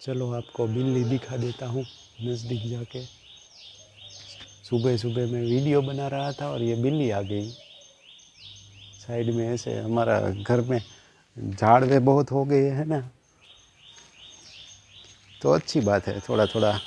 चलो आपको बिल्ली दिखा देता हूँ, नज़दीक जाके। सुबह सुबह मैं वीडियो बना रहा था और ये बिल्ली आ गई। साइड में ऐसे हमारा घर में झाड़ झाड़वे बहुत हो गए हैं ना। तो अच्छी बात है थोड़ा थोड़ा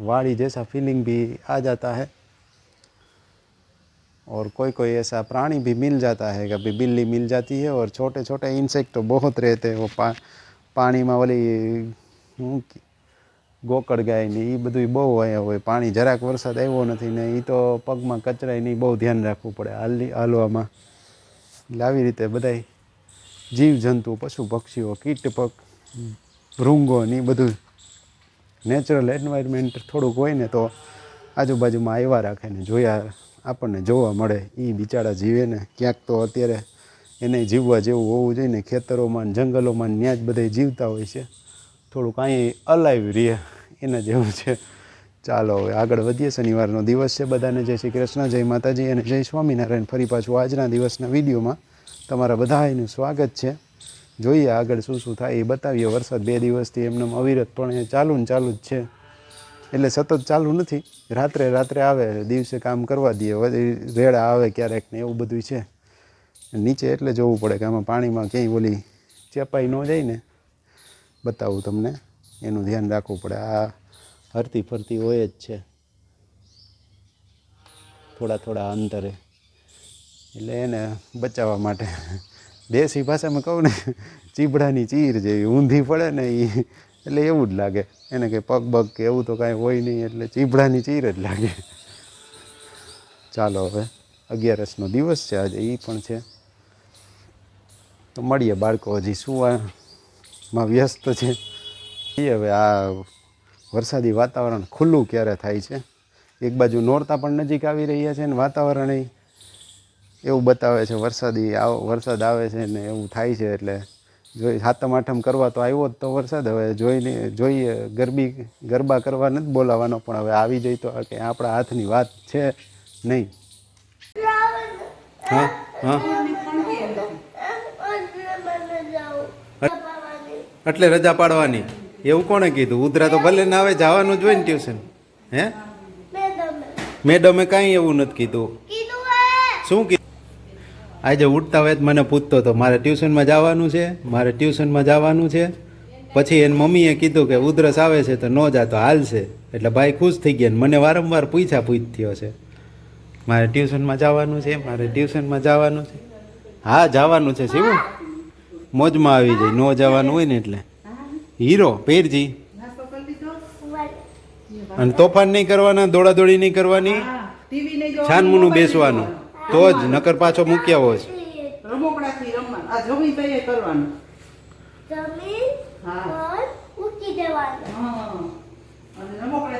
वाड़ी जैसा फीलिंग भी आ जाता है। और कोई कोई ऐसा प्राणी भी मिल जाता है, कभी बिल्ली मिल जाती है और छोटे छोटे इंसेक्ट तो बहुत रहते हैं, वो पा પાણીમાં ઓલી શું ગોકળ ગાય ને એ બધું બહુ અહીંયા હોય પાણી જરાક વરસાદ આવ્યો નથી ને એ તો પગમાં કચરાય નહીં બહુ ધ્યાન રાખવું પડે હાલી હાલવામાં. એટલે આવી રીતે બધાય જીવજંતુ, પશુ પક્ષીઓ, કીટ પગ ભૃંગો ને એ બધું નેચરલ એન્વાયરમેન્ટ થોડુંક હોય ને તો આજુબાજુમાં આવ્યા રાખે ને જોયા આપણને જોવા મળે એ બિચારા જીવે ને ક્યાંક તો અત્યારે એને જીવવા જેવું હોવું જોઈએ ને ખેતરોમાં જંગલોમાં ત્યાં જ બધા જીવતા હોય છે. થોડુંક અહીં અલાઈવ રહે એના જેવું છે. ચાલો હવે આગળ વધીએ. શનિવારનો દિવસ છે બધાને. જય શ્રી કૃષ્ણ, જય માતાજી અને જય સ્વામિનારાયણ. ફરી પાછું આજના દિવસના વિડીયોમાં તમારા બધાનું સ્વાગત છે. જોઈએ આગળ શું શું થાય. એ બતાવીએ. વરસાદ બે દિવસથી એમને અવિરતપણે ચાલુ ને ચાલુ જ છે. એટલે સતત ચાલુ નથી. રાત્રે રાત્રે આવે, દિવસે કામ કરવા દઈએ રેડા આવે ક્યારેક ને એવું બધું છે. નીચે એટલે જોવું પડે કે આમાં પાણીમાં ક્યાંય ઓલી ચેપાઈ ન જાય ને. બતાવું તમને, એનું ધ્યાન રાખવું પડે. આ હરતી ફરતી હોય જ છે. થોડા થોડા અંતરે. એટલે એને બચાવવા માટે દેશી ભાષામાં કહું ને, ચીબડાની ચીર જેવી ઊંધી પડે ને એ એટલે એવું જ લાગે. એને કંઈ પગ બગ કે એવું તો કાંઈ હોય નહીં, એટલે ચીબડાની ચીર જ લાગે. ચાલો હવે, અગિયારસનો દિવસ છે આજે એ પણ છે. તો મળીએ બાળકો હજી શું માં વ્યસ્ત છે? એ હવે આ વરસાદી વાતાવરણ ખુલ્લું ક્યારે થાય છે? એક બાજુ નોરતા પણ નજીક આવી રહ્યા છે ને વાતાવરણ એવું બતાવે છે વરસાદી આવ વરસાદ આવે છે ને એવું થાય છે એટલે જોઈ સાતમ આઠમ કરવા તો આવ્યો જ તો વરસાદ હવે જોઈને જોઈએ ગરબી ગરબા કરવા નથી બોલાવાનો પણ હવે આવી જાય તો કે આપણા હાથની વાત છે નહીં. હા હા. એટલે રજા પાડવાની. એવું કોણે કીધું? ઉધરા તો ભલે ના આવે, જવાનું જ હોય ને ટ્યુશન. હે? મેડમે કાંઈ એવું નથી કીધું. શું કીધું? આજે ઉઠતા હોય મને પૂછતો હતો, મારે ટ્યુશનમાં જવાનું છે? મારે ટ્યુશનમાં જવાનું છે? પછી એની મમ્મીએ કીધું કે, ઉધરસ આવે છે તો ન જાતો હાલશે એટલે ભાઈ ખુશ થઈ ગયા મને વારંવાર પૂછ્યા પૂછ થયો છે. મારે ટ્યુશનમાં જવાનું છે? મારે ટ્યુશનમાં જવાનું છે? હા, જવાનું છે શિવું મોજમાં આવી જાય. ન જવાનું હોય ને એટલે. હીરો પેરજી. અને તોફાન નહીં કરવાના દોડાદોડી નહીં કરવાની. છાનમુનું બેસવાનું. તો જ નકર પાછો મૂક્યા હોય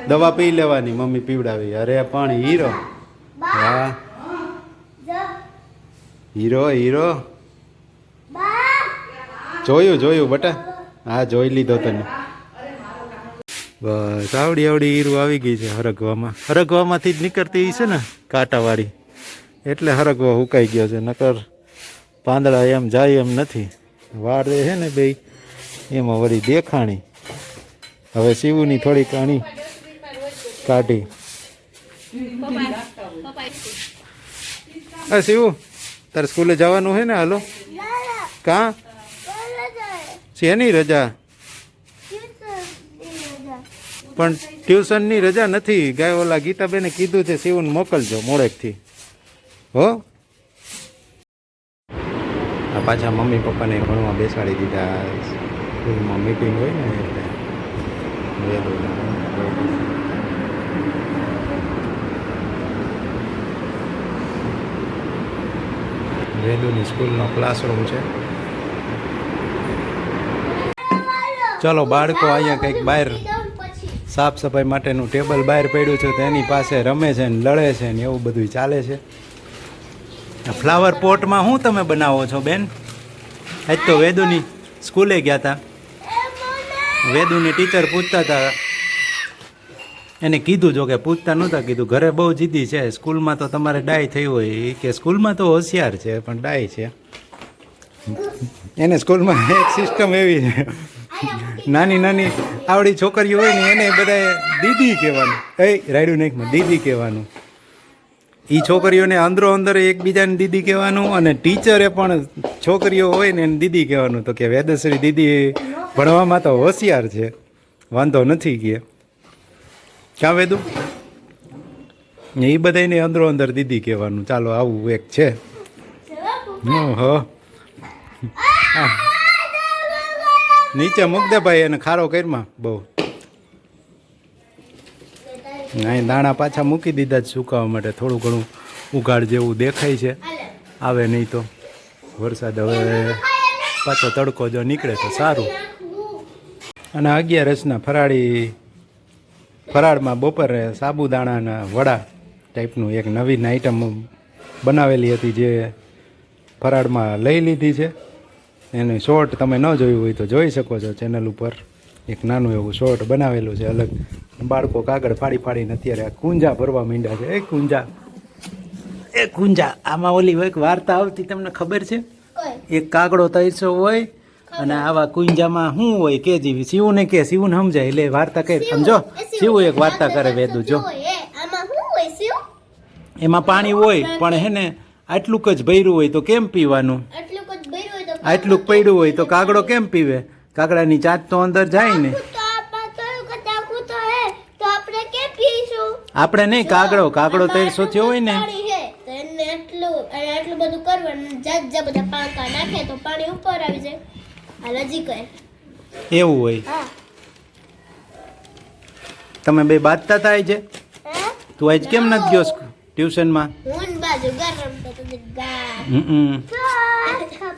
દવા પી લેવાની મમ્મી પીવડાવી. અરે પણ હીરો. હા. Hero hero. જોયું જોયું બટા. હા જોઈ લીધો તને. બસ આવડી આવડી હીરું આવી ગઈ છે હરગવામાં. હરગવામાંથી જ નીકળતી છે ને કાંટાવાળી. એટલે હરગવા હુકાઈ ગયો છે નકર પાંદડા એમ જાય એમ નથી. વાળ રહે છે ને બે એમાં વળી દેખાણી. હવે શિવની થોડી કાણી કાઢી. હા શિવુ તારે સ્કૂલે જવાનું છે ને હાલો? કાં? શેની રજા? પણ ટ્યુશનની રજા નથી. ગાય ઓલા ગીતાબેને કીધું છે, શિવને મોકલજો મોડેકથી. હો? આ પાછા મમ્મી પપ્પાને ભણવા બેસાડી દીધા. સ્કૂલમાં મીટિંગ હોય ને એટલે. વેદુની સ્કૂલનો ક્લાસરૂમ છે. ચલો બાળકો અહીંયા કંઈક બહાર સાફ સફાઈ માટેનું ટેબલ બહાર પડ્યું છે તેની પાસે રમે છે ને લડે છે ને એવું બધું ચાલે છે. ફ્લાવર પોટમાં શું તમે બનાવો છો, બેન? આજ તો વેદુની સ્કૂલે ગયા હતા વેદુની ટીચર પૂછતા હતા એને કીધું જો કે પૂછતા નહોતા કીધું, ઘરે બહુ જીદી છે, સ્કૂલમાં તો તમારે ડાય થઈ હોય. કે, સ્કૂલમાં તો હોશિયાર છે, પણ ડાય છે. એને સ્કૂલમાં એક સિસ્ટમ એવી છે. નાની નાની આવડી છોકરીઓ હોય ને એને બધાએ દીદી કહેવાનું. એ રાયડું નાખમાં દીદી કહેવાનું. એ છોકરીઓને અંદરો અંદર એકબીજાને દીદી કહેવાનું અને ટીચરે પણ છોકરીઓ હોય ને એને દીદી કહેવાનું. તો કે વેદશ્રી દીદી ભણવામાં તો હોશિયાર છે. વાંધો નથી કે. ક્યાં વેદુ? એ બધાને અંદરો અંદર દીદી કહેવાનું. ચાલો આવું એક છે. હો. નીચે મૂક દે ભાઈ, એને ખારો કરમાં. બહુ. અહીં દાણા પાછા મૂકી દીધા જ સુકાવા માટે. થોડું ઘણું ઉઘાડ જેવું દેખાય છે. આવે નહીં તો વરસાદ હવે પાછો તડકો જો નીકળે તો સારું. અને અગિયારસના ફરાળી, ફરાળમાં બપોરે સાબુદાણાના વડા ટાઈપનું એક નવીન આઈટમ બનાવેલી હતી જે ફરાળમાં લઈ લીધી છે. એનું શોર્ટ તમે ન જોયું હોય તો જોઈ શકો છો ચેનલ ઉપર. એક નાનું એવું શોર્ટ બનાવેલું છે અલગ. બાળકો કાગળ ફાડી ફાડીને અત્યારે આ કુંજા ભરવા માંડ્યા છે. એ કુંજા. એ કુંજા. આમાં ઓલી એક વાર્તા આવતી તમને ખબર છે? એક કાગડો તૈસો હોય અને આવા કુંજામાં શું હોય કે જીવી. શિવને કે શિવને સમજાય. એટલે વાર્તા કહે સમજો? શિવ. એક વાર્તા કરે વેદુ જો. એમાં પાણી હોય પણ હે ને આટલુંક જ ભર્યું હોય તો કેમ પીવાનું? આટલું તો પડ્યું હોય તો કાગડો કેમ પીવે? કાગડાની ચાંચ તો અંદર જાય ને. તો તો તો આપણે નહીં કાગડો. કાગડો તૈસો થયો હોય ને. પાણી હે તો એને એટલું બધું કરવાનું જાત જા બધા પાંકા નાખે તો પાણી ઉપર આવી જાય. આ નજીક હે એવું હોય. તમે બે બાજતા થાય છે તું આજ કેમ નથી ગયો ટ્યુશનમાં? હું બાજુ ગરમ તો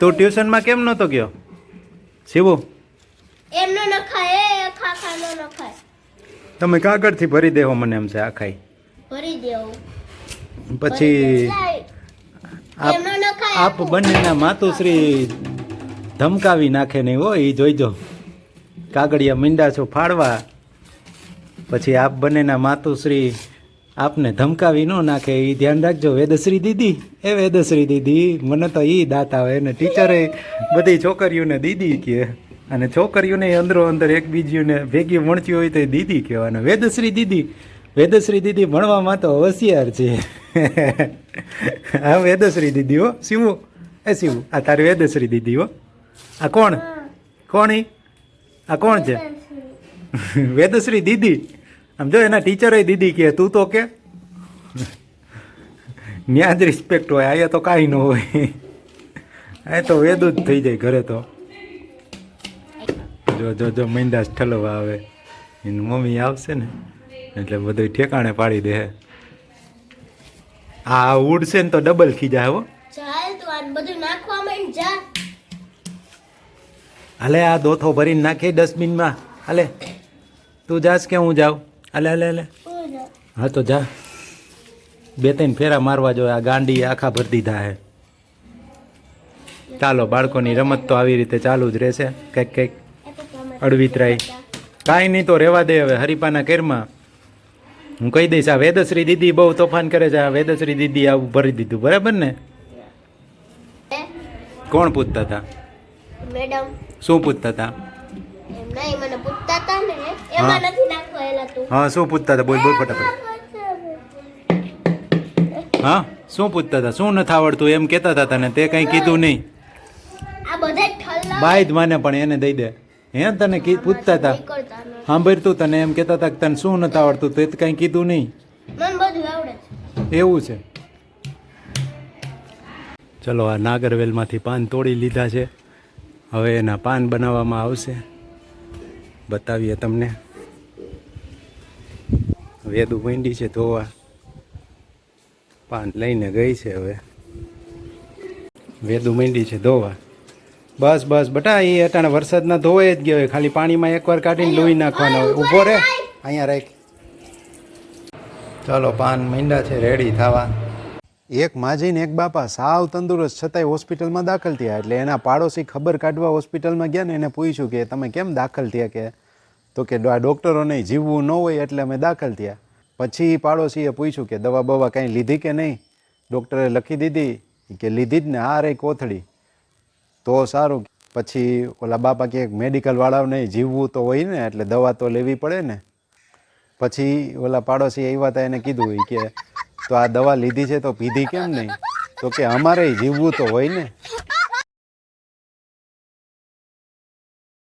તું ટ્યુશનમાં કેમ નહોતો ગયો? શિવુ એમનો ન ખાય એ ખાખાનો ન ખાય તમે કાગળથી ભરી દેવો મને એમ છે આખાઈ ભરી દેવું પછી આપ આપ બંનેના માતુશ્રી ધમકાવી નાખે નહીં હો એ જોઈજો. કાગળિયા મીંડા છો ફાડવા. પછી આપ બંનેના માતુશ્રી આપને ધમકાવી ન નાખે એ ધ્યાન રાખજો. વેદશ્રી દીદી. એ વેદશ્રી દીદી મને તો એ દાંત આવે. ને ટીચરે બધી છોકરીઓને દીદી કહે. અને છોકરીઓને અંદરો અંદર એકબીજીને ભેગી વણતી હોય તો એ દીદી કહેવાનું. વેદશ્રી દીદી. વેદશ્રી દીદી ભણવામાં તો હોશિયાર છે. હા વેદશ્રી દીદી હો. શિવું. એ શિવું. આ તારી વેદશ્રી દીદી હો. આ કોણ? કોણ આ કોણ છે? વેદશ્રી દીદી. આમ જો એના ટીચરે દીદી કે તું તો કે? ન્યા જ રિસ્પેક્ટ હોય અહીંયા તો કાંઈ ન હોય. એ તો વેદું જ થઈ જાય ઘરે તો. જો જો જો મૈંદાસ ઠલવા આવે. એની મમ્મી આવશે ને એટલે બધું ઠેકાણે પાડી દે. આ ઉડશે ને તો ડબલ ખીજા હો. હાલે આ દોથો ભરીને નાખી ડસ્ટબિનમાં. હાલે તું જાસ કે હું જાઉં? હાલે હાલે હાલે. હા તો જા. બે ત્રણ ફેરા મારવા જોઈએ આ ગાંડી આખા ભરી દીધા હે. ચાલો બાળકોની રમત તો આવી રીતે ચાલુ જ રહેશે. કંઈક કંઈક અડવિતરાય કાંઈ નહીં તો રહેવા દે હવે હરિપાના કેરમાં હું કહી દઈશ આ વેદશ્રી દીદી બહુ તોફાન કરે છે આ વેદશ્રી દીદી આવું ભરી દીધું. બરાબર ને? કોણ પૂછતા હતા? શું પૂછતા હતા? નહીં મને પૂછતા હતા ને એમાં નથી નાખવાયેલા તું. હા શું પૂછતા હતા? બોલ બોલ ફટાફટ. હા શું પૂછતા હતા? શું નથી આવડતું એમ કહેતા હતા તને? તે કંઈ કીધું નહીં. આ બધા ઠલ્લા માને પણ એને દઈ દે. હે તને કી પૂછતા હતા. સાંભળતું તને એમ કહેતા હતા કે તને શું નથી આવડતું? તે તો કંઈ કીધું નહીં. મને બધું આવડે એવું છે. ચલો આ નાગરવેલમાંથી પાન તોડી લીધા છે. હવે એના પાન બનાવવામાં આવશે. બતાવીએ તમને. વેદુ માંડી છે ધોવા. પાન લઈને ગઈ છે હવે. વેદુ માંડી છે ધોવા. બસ બસ બટા એ અટાણે વરસાદના ધોવાય જ ગયો. હોય ખાલી પાણીમાં એકવાર કાઢીને લોહી નાખવાનો. હોય ઊભો રહે અહીંયા રાખ. ચાલો પાન મીંડા છે રેડી થવા. એક માજી ને એક બાપા સાવ તંદુરસ્ત છતાંય હોસ્પિટલમાં દાખલ થયા. એટલે એના પાડોશી ખબર કાઢવા હોસ્પિટલમાં ગયા ને એને પૂછ્યું કે, તમે કેમ દાખલ થયા? કે, તો કે આ ડૉક્ટરોને જીવવું ન હોય એટલે અમે દાખલ થયા. પછી પાડોશીએ પૂછ્યું કે, દવા બવા કાંઈ લીધી કે નહીં? ડૉક્ટરે લખી દીધી કે, લીધી જ ને, આ રહી કોથળી. તો સારું. પછી ઓલા બાપા કે, મેડિકલ વાળાને જીવવું તો હોય ને, એટલે દવા તો લેવી પડે ને. પછી ઓલા પાડોશી આવ્યા હતા એને કીધું કે તો આ દવા લીધી છે તો પીધી કેમ નહીં? તો કે અમારે જીવવું તો હોય ને.